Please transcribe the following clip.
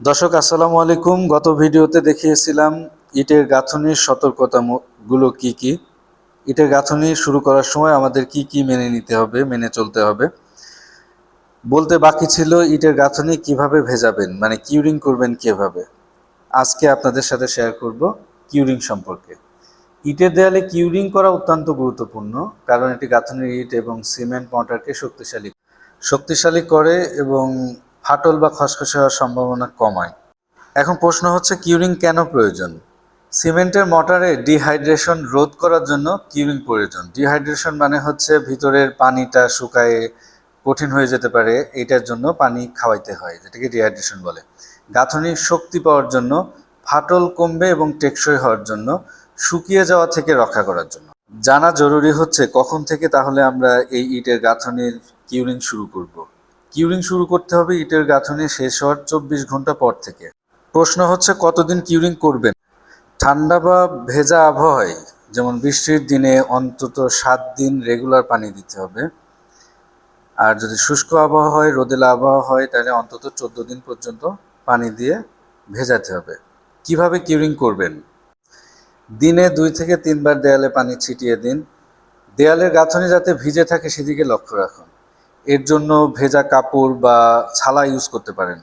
দর্শক, আসসালামু আলাইকুম। গত ভিডিওতে দেখিয়েছিলাম ইটের গাঁথনির সতর্কতাগুলো কি কি? ইটের গাঁথনি শুরু করার সময় আমাদের কি কি মেনে নিতে হবে, মেনে চলতে হবে? বলতে বাকি ছিল ইটের গাঁথনি কীভাবে ভেজাবেন মানে কিউরিং করবেন কীভাবে? আজকে আপনাদের সাথে শেয়ার করব কিউরিং সম্পর্কে। ইটের দেয়ালে কিউরিং করা অত্যন্ত গুরুত্বপূর্ণ, কারণ এটি গাঁথনির ইট এবং সিমেন্ট মর্টারকে শক্তিশালী শক্তিশালী করে এবং ফাটল বা খসখসে হওয়ার সম্ভাবনা কমায়। এখন প্রশ্ন হচ্ছে, কিউরিং কেন প্রয়োজন? সিমেন্টের মটারে ডিহাইড্রেশন রোধ করার জন্য কিউরিং প্রয়োজন। ডিহাইড্রেশন মানে হচ্ছে ভিতরের পানিটা শুকায়ে কঠিন হয়ে যেতে পারে, এটার জন্য পানি খাওয়াইতে হয়, যেটাকে ডিহাইড্রেশন বলে। গাঁথনির শক্তি পাওয়ার জন্য, ফাটল কমবে এবং টেকসই হওয়ার জন্য, শুকিয়ে যাওয়া থেকে রক্ষা করার জন্য। জানা জরুরি হচ্ছে, কখন থেকে তাহলে আমরা এই ইটের গাঁথনির কিউরিং শুরু করব। কিউরিং শুরু করতে হবে, ইটের গাঁথনি শেষ হওয়ার চব্বিশ ঘণ্টা পর থেকে। প্রশ্ন হচ্ছে, কতদিন কিউরিং করবেন? ঠান্ডা বা ভেজা আবহাওয়ায়, যেমন বৃষ্টির দিনে অন্তত সাত দিন রেগুলার পানি দিতে হবে। আর যদি শুষ্ক আবহাওয়া হয় রোদেলা আবহাওয়া হয় তাহলে অন্তত চোদ্দ দিন পর্যন্ত পানি দিয়ে ভেজাতে হবে। কীভাবে কিউরিং করবেন? দিনে দুই থেকে তিনবার দেয়ালে পানি ছিটিয়ে দিন। দেয়ালের গাঁথনি যাতে ভিজে থাকে, সেদিকে লক্ষ্য রাখুন। এর জন্য ভেজা কাপড় বা ছালা ইউজ করতে পারেন।